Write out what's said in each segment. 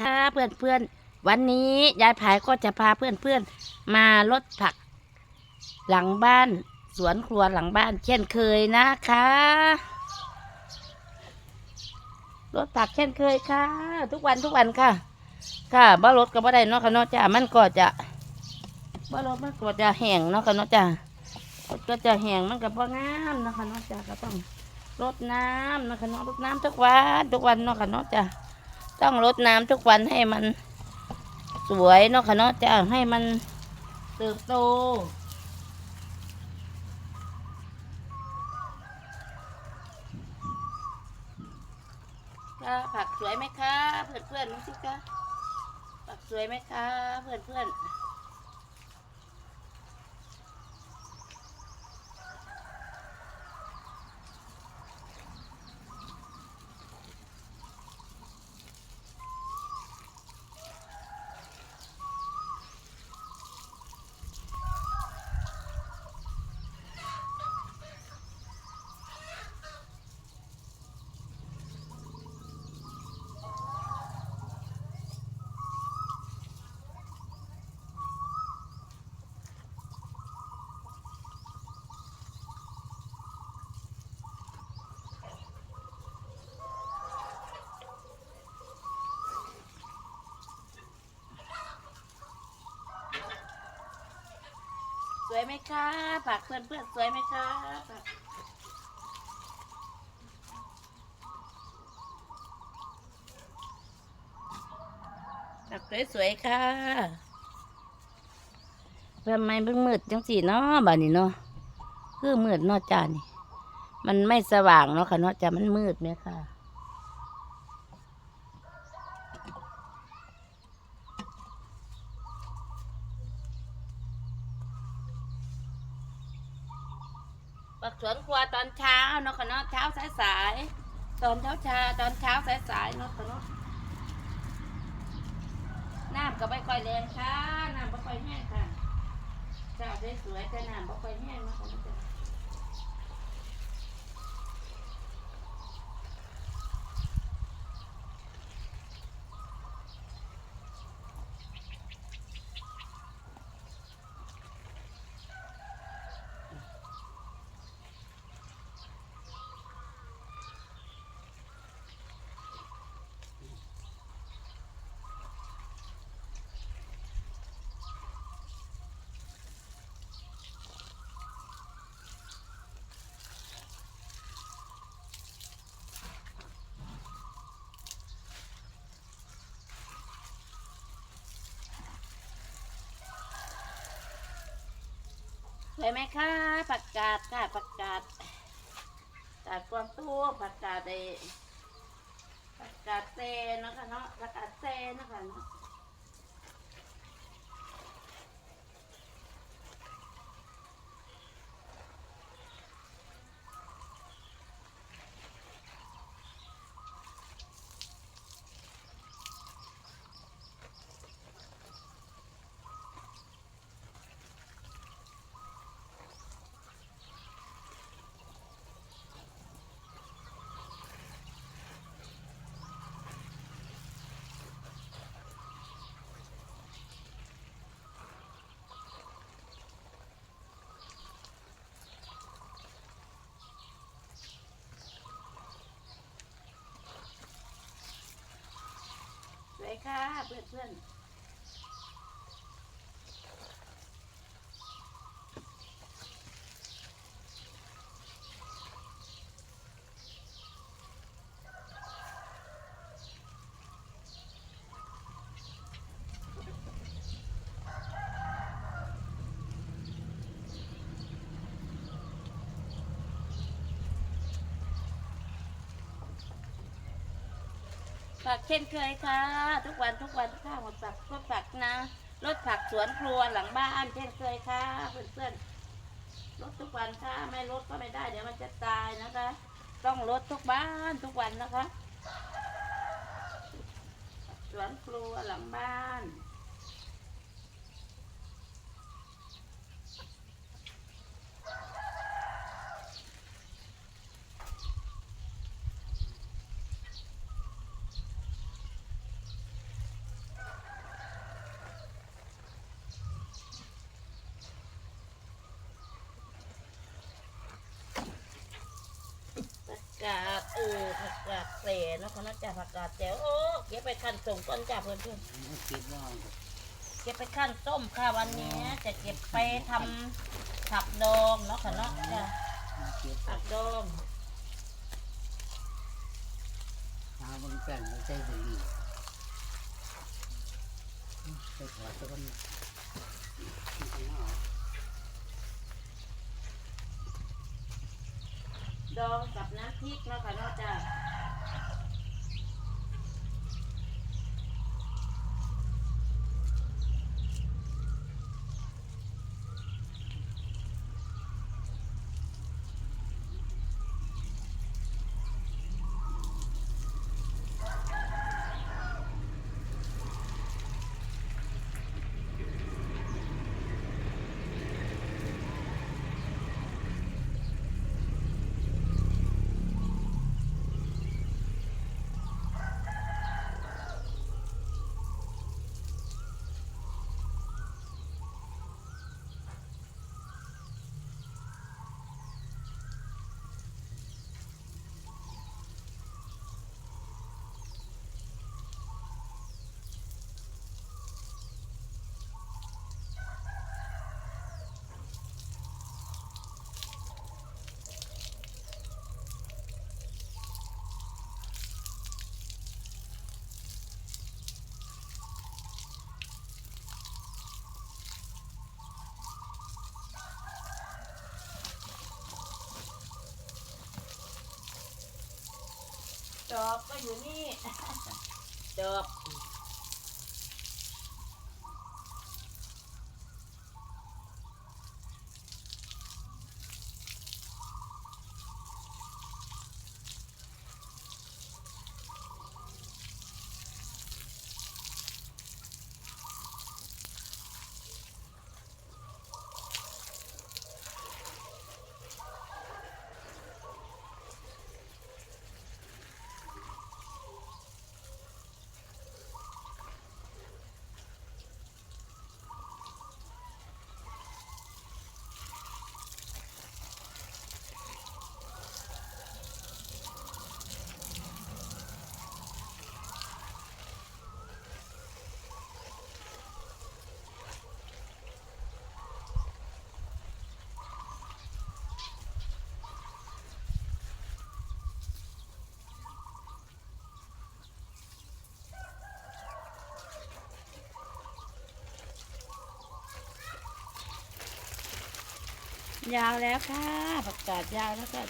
ค่ะเพื่อนเพื่อนวันนี้ยายผายก็จะพาเพื่อนเพื่อนมาลดผัก หลังบ้าน สวนครัวหลังบ้าน เช่นเคยนะคะลดผักเช่นเคยค่ะ ทุกวันทุกวันค่ะ ค่ะบ่ลดก็บ่ได้เนาะค่ะเนาะจ้ามันก็จะบ่ลดมันก็จะแห้งเนาะค่ะเนาะจ้าก็จะแห้งมันก็บ่งามเนาะค่ะเนาะจ้าก็ต้องรดน้ำนะคะเนาะรดน้ำทุกวันทุกวันเนาะค่ะเนาะจ้า ต้องรดน้ำทุกวันให้มันสวยเนาะค่ะเนาะจะให้มันเติบโตผักสวยไหมคะ เพื่อนเพื่อนๆดูสิคะผักสวยไหมคะ เพื่อนเพื่อน วยไหมคะผักเพื่อนเพื่อนสวยไหมคะผักผักสวยๆค่ะทำไมเพิ่งมืดจังสีเนาะบ้านนี้เนาะคือมืดเนาะจ้านี่ มันไม่สว่างเนาะค่ะเนาะจ้ามันมืดไหมค่ะ ปักสวนครัวตอนเช้าเนาะค่ะเนาะเช้าสายสายๆตอนเช้าชาตอนเช้าสายสายๆเนาะค่ะเนาะน้ำก็ไม่ค่อยแรงค่ะน้ำไม่ค่อยแห้งค่ะเจ้า สวยแต่น้ำไม่ค่อยแห้งเนาะค่ะเนาะจ้ะ สวยไหมคะผักกาดค่ะผักกาดกาดกวางตุ้งผักกาดเอผักกาดเซนนะคะเนาะผักกาดเซนนะคะเนาะ ค่ะเพื่อนเพื่อนผักเช่นเคยค่ะ ทุกวันทุกวันข้าวหมดผักก็ผักนะรถผักสวนครัวหลังบ้านเช่นเคยค่ะเพื่อนเพื่อนๆรถทุกวันค่ะไม่รถก็ไม่ได้เดี๋ยวมันจะตายนะคะ ต้องรถทุกบ้านทุกวันนะคะ สวนครัวหลังบ้าน กาดเออผักกาดเสเนาะค่ะเนาะจ้าผักกาดแจ๋วโอ้เก็บไปขั้นส่งต้นจ้าเพื่อนเพื่อนคิดว่าเก็บไปขั้นต้มค่ะวันนี้จะเก็บไปทำผักดองเนาะค่ะเนาะจ้ามันคิดผักดองหาบางแก่นไม่ใช่ดีไปถอดตัวกัน ดองกับน้ำพริกเนาะค่ะ เนาะจ้าจอบก็อยู่นี่จอบ ยาวแล้วค่ะผักกาดยาวแล้วกัน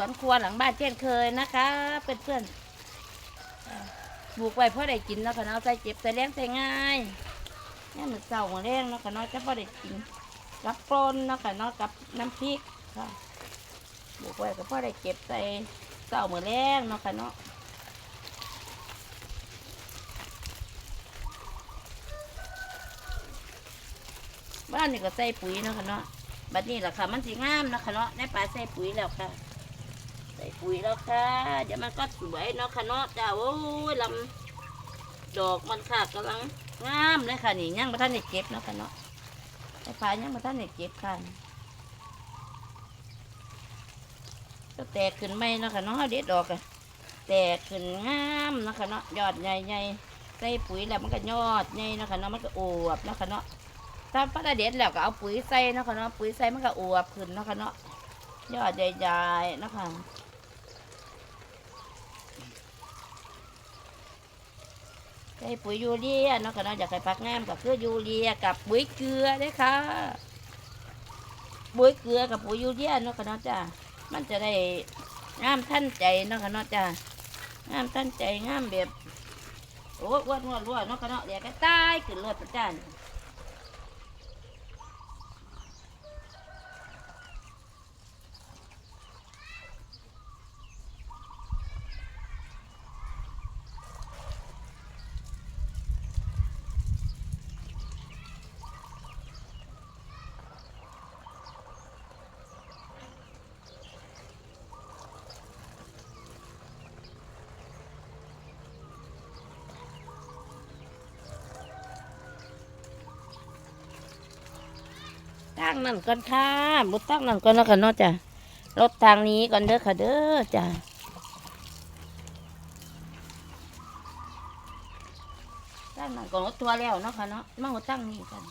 วนครัวหลังบ้านเช่นเคยนะคะเพื่อนเพื่อนๆเอ่อปลูกไว้เพราะได้กินเนาะค่ะเนาะใส่เจ็บใส่เลี้ยงใส่ง่ายเนี่ยเหมือนเสาหัวแรงเนาะค่ะเนาะจะพอได้กินกับปนเนาะค่ะเนาะกับน้ำพริกค่ะปลูกไว้ก็พอได้เก็บใส่เสาหัวแรงเนาะค่ะเนาะบ้านนี่ก็ใส่ปุ๋ยเนาะค่ะเนาะ บัดนี้แหละค่ะ มันสีงามเนาะคะเนาะในป่าใส่ปุ๋ยแล้วค่ะ ใส่ปุ๋ยแล้วค่ะ เดี๋ยวมันก็สวยเนาะค่ะเนาะจ้าโอ้ยลำดอกมันค่ะกำลังงามเลยค่ะนี่ยังมาท่านได้เก็บเนาะค่ะเนาะในป่ายังมาท่านได้เก็บค่ะก็แตกขึ้นไม่เนาะค่ะเนาะเด็ดดอกอะแตกขึ้นงามเนาะค่ะเนาะยอดใหญ่ๆใส่ปุ๋ยแล้วมันก็ยอดใหญ่เนาะค่ะเนาะมันก็อวบเนาะค่ะเนาะถ้าพระเด็ดแล้วก็เอาปุ๋ยใส่เนาะค่ะเนาะปุ๋ยใส่มันก็อวบขึ้นเนาะค่ะเนาะยอดใหญ่ๆนะค่ะ ส่ปุ๋ยยูเรียเนาะค่ะเนาะอยากให้พักงามก็คือยูเรียกับปุ๋ยเกลือเด้ค่ะปุ๋ยเกลือกับปุ๋ยยูเรียเนาะค่ะเนาะจ้ามันจะได้งามท่านใจเนาะค่ะเนาะจ้างามท่านใจงามแบบโอ้อ้วนอ้วนอ้วนเนาะค่ะเนาะเดี๋ยวก็ตายขึ้นรถประจานางนั่นก่อนค่ะบดทางนั่นก่อนเนาะค่ะเนาะจ้ะรถทางนี้ก่อนเด้อค่ะเด้อจ้ะทางนั่นก่อนรถทัวร์แล้วเนาะค่ะเนาะมาหดทางนี้กัน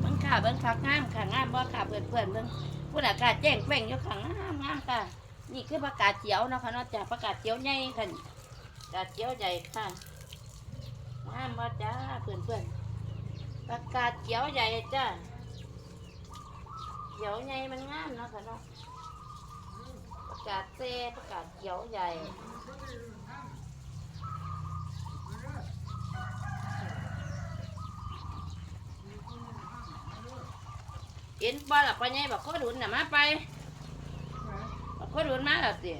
เบิ่งค่ะเบิ่งคักงามค่ะงามบ่ค่ะเพื่อนเพื่อนเบิ่งผู้อากาศแจ้งแป้งอยู่ข้างงามงามค่ะ นี่คือประกาศเจียวนะคะนาะจ้ะประกาศเจียวใหญ่ค่ะประกาศเจียวใหญ่ค่ะงามบ่จ้าเพื่อนเพื่อนๆประกาศเจียวใหญ่จ้าเจียวใหญ่มันงามนะคะเนาะประกาศเซประกาศเจียวใหญ่เห็นบ่ล่ะปะไงบักข้อดุนน่ะมาไป บักข้อดุนมาแล้วสิ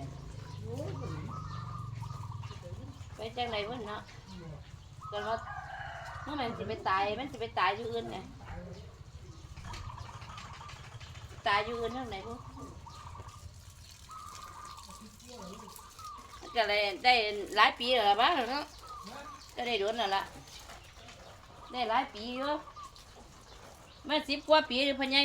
ไปจังไดวะเนาะกันว่าเมื่อมันสิไปตายมันสิไปตายอยู่อื่นไงตายอยู่อื่นเท่าไหนพวกก็เลยได้หลายปีแล้วบ้างเนาะก็ได้โดนแล้วล่ะได้หลายปีอยู่มาสิบกว่าปีอยู่พะไง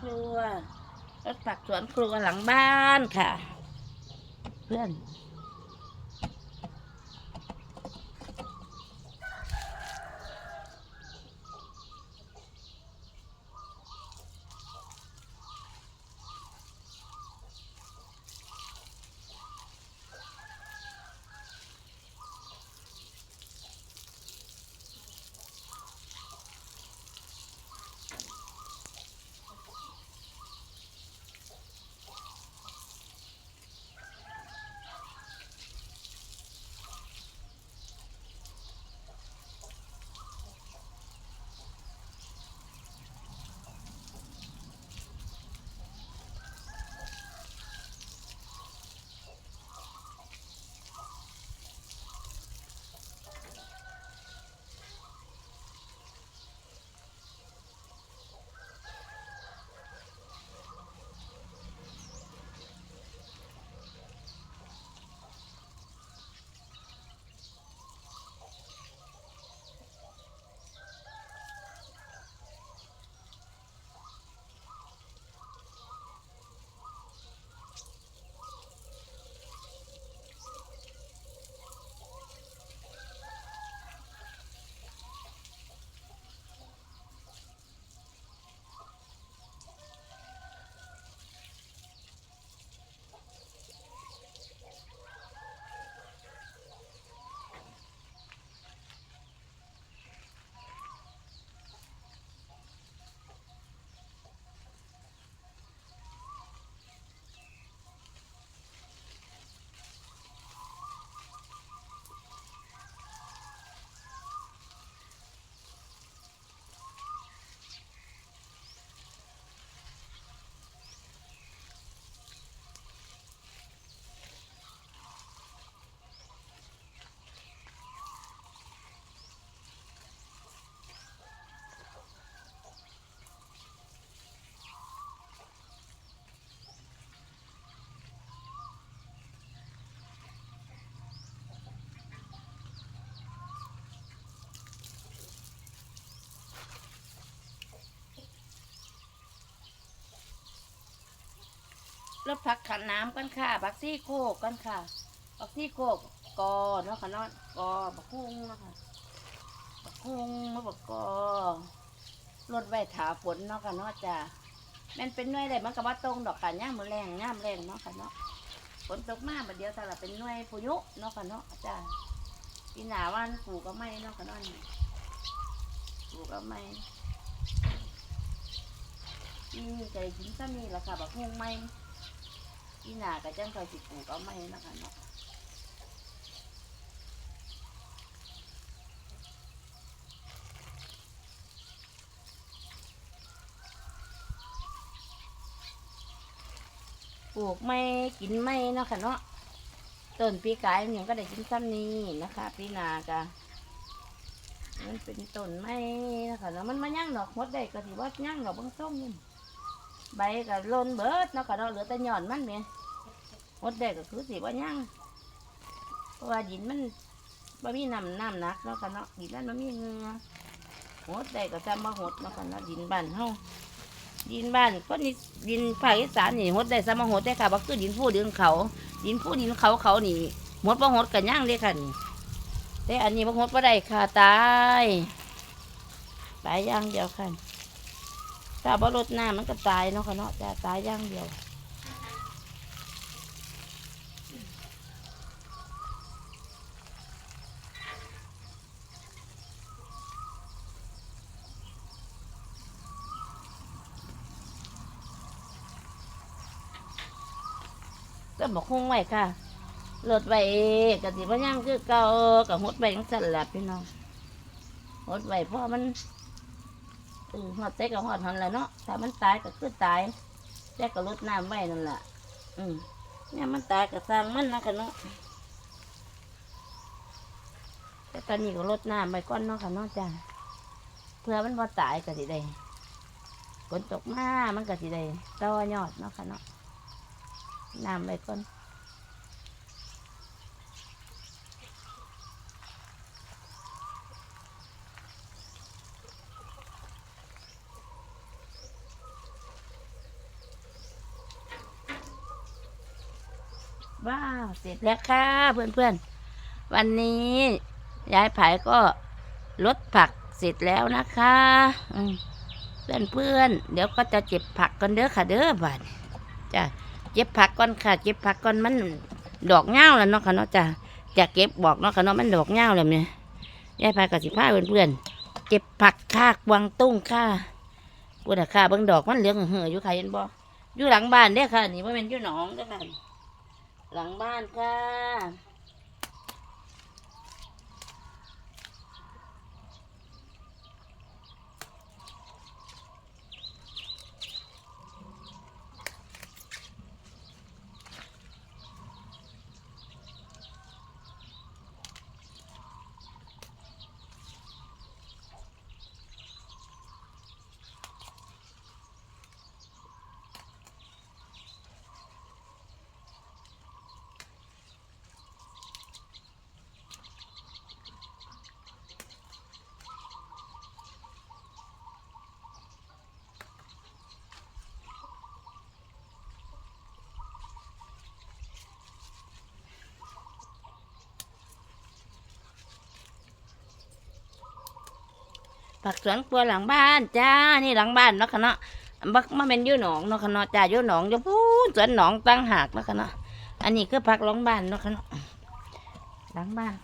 ครัวรถผักสวนครัวหลังบ้านค่ะ เพื่อน รถผักขันน้ำกันค่ะบักซี่โคกกันค่ะบักซี่โคกกอเนาะค่ะเนาะกอบักคุ้งเนาะค่ะบักคุ้งมาบักกอรถไว้ถาฝนเนาะค่ะเนาะจ้าแมันเป็นหน่วยได้มันก็บ่ตรงดอกค่ะย่ามมือแรงย่ามแรงเนาะค่ะเนาะฝนตกมากบัดเดียวถ้าเราเป็นหน่วยพายุเนาะค่ะเนาะจ้าปีหนาวันปลูกก็ไม่เนาะค่ะเนาะนี่ปลูกก็ไม่นี่ใจกินซ้ำนี่แหละค่ะบักฮวงไม่ อีหนากับจังคอยสิปลูกเอาไม่นะคะเนาะปลูกไม่กินไม่เนาะค่ะเนาะต้นปีกายมันยังก็ได้กินซ้ำนี้นะคะปีหนากะมันเป็นต้นไม้นะคะแล้วมันมาย่างดอกมดได้ก็ถือว่าย่างดอกบางส้มนี่ ใบก็ล่นเบิดเนาะก็เนาะเหลือแต่หย่อนมันแหม่หดได้ก็คือสิว่ายังเพราะว่าดินมันบ่มีน้ำน้ำหนักเนาะก็เนาะดินมันบ่มีเหงือหดได้ก็จำมาหดเนาะก็เนาะดินบ้านเฮาดินบ้านก็นี่ดินภาคอีสานนี่หดได้ซ้ำมาหดได้ค่ะบ่คือดินผู้ดินเขา ดินผู้ดินเขาเขานี่หมดบ่หดกันย่างเลยค่ะนี่แต่อันนี้บ่หดบ่ได้ค่ะตายตายอย่างเดียวค่ะ ถ้าบ่รดน้ำมันก็ตายเนาะค่ะเนาะจะตายอย่างเดียวก็บอกคงไว้ค่ะรถไว้กะสิบ่ยังคือเก่ากับหดไว้จังซั่นแหล่ะพี่น้องหดไว้เพราะมัน เออหอดเต้กับหอดหันแหละเนาะถ้ามันตายก็คือตายแต่ก็ลดน้ำไว้นั่นแหละอืมเนี่ยมันตายก็สร้างมันนะกันเนาะแต่ตอนนี้ก็ลดน้ำไปก้อนเนาะค่ะเนาะจ้าเพื่อมันพอตายก็สิได้ฝนตกมามันก็สิได้ต่อยอดเนาะค่ะเนาะน้ำไปก้อน ว้าว เสร็จแล้วค่ะเพื่อนๆ วันนี้ยายผายก็ลดผักเสร็จแล้วนะคะเพื่อนเพื่อนๆเดี๋ยวก็จะเจ็บผักกันเด้อค่ะเด้อบาดนี้จ้ะเจ็บผักก่อนค่ะ เจ็บผักก่อนมันดอกเงาแล้วเนาะค่ะเนาะจ้ะจะเก็บบอกเนาะค่ะเนาะมันดอกเงาแล้วเนี่ยยายผายกับสิพาเพื่อนเพื่อนๆเจ็บผักค่ะกวางตุ้งค่ะพูดอะค่ะเบิ่งดอกมันเหลืองเหืออยู่ค่ะเห็นบ่อยู่หลังบ้านเด้อค่ะนี่ว่าเป็นอยู่หนองเด้อค่ะ หลังบ้านค่ะ ผักสวนครัวหลังบ้านจ้า นี่หลังบ้านเนาะค่ะเนาะบักมาเป็นอยูหนองเนาะค่ะเนาะจ้าอยูหนองอยู่พูนสวนหนองตั้งหากเนาะค่ะเนาะ อันนี้คือผักหลังบ้านเนาะค่ะเนาะหลังบ้าน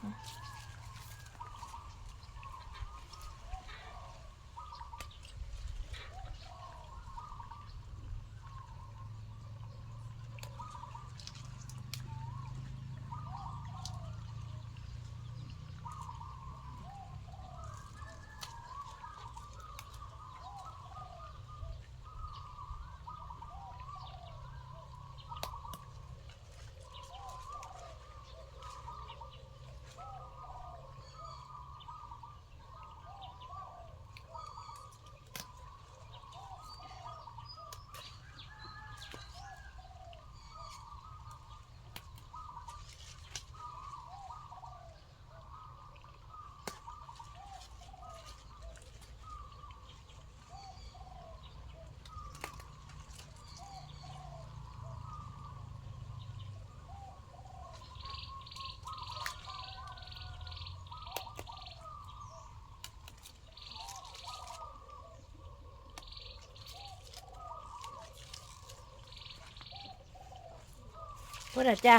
พูดอะจ้า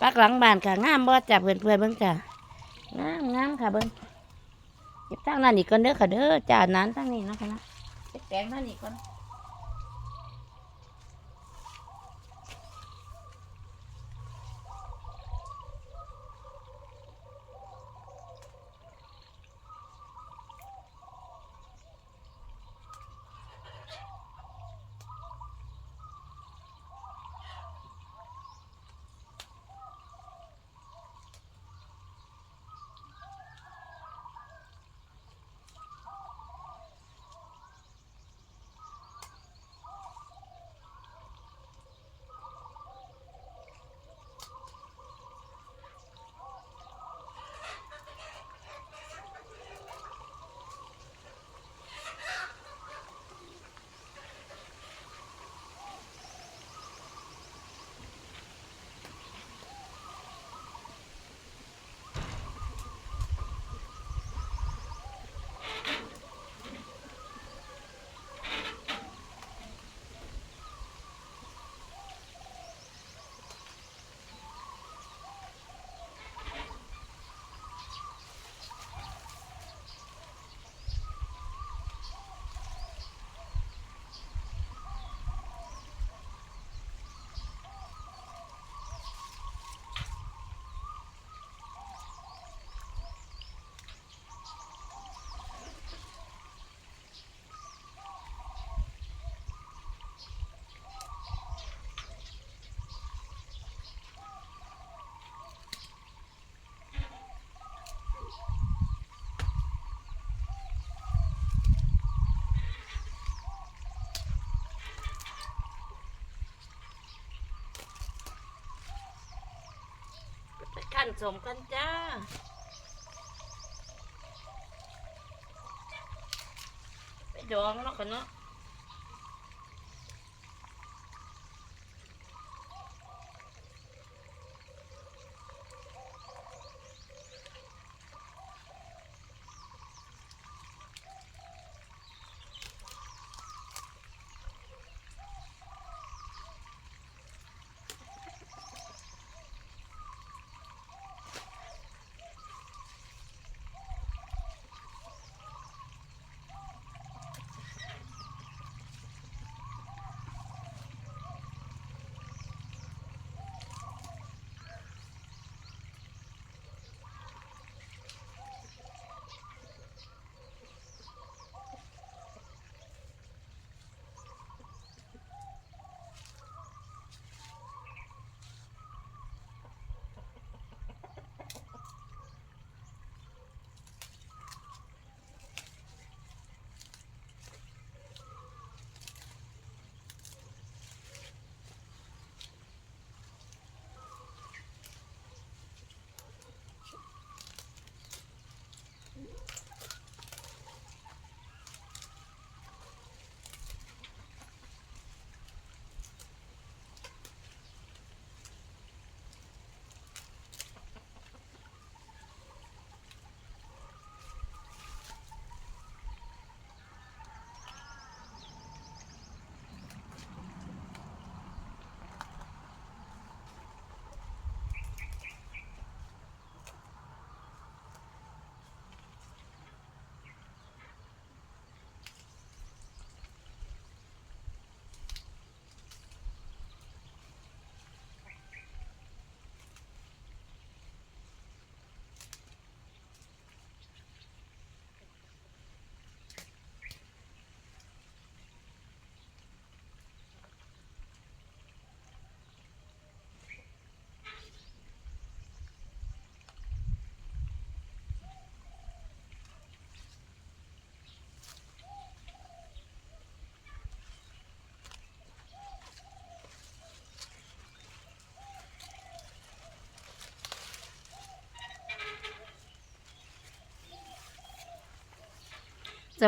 ปักหลังบ้านค่ะงามบ่จ้าเพื่อนเพื่อนเบิ้งจ้างามงามค่ะเบิ้งเก็บตั้งนั่นอีกก่อนเด้อค่ะเด้อจ้านั้นตั้งนี้นะคะนะเก็บแปลงท่นอีกก่อน นสมกันจ้าไปดองเนาะกันเนาะ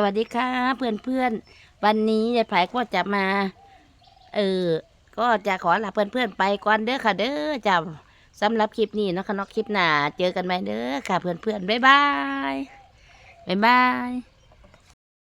วัสดีค่ะเพื่อนเพื่อนวันนี้ยายไผก็จะมา เออก็จะขอลาเพื่อนเพื่อนไปก่อนเด้อค่ะ เด้อจ้าสำหรับคลิปนี้นะคะนอกคลิปหน้าเจอกันใหม่เด้อค่ะ เพื่อนเพื่อนบ๊ายบายบ๊ายบาย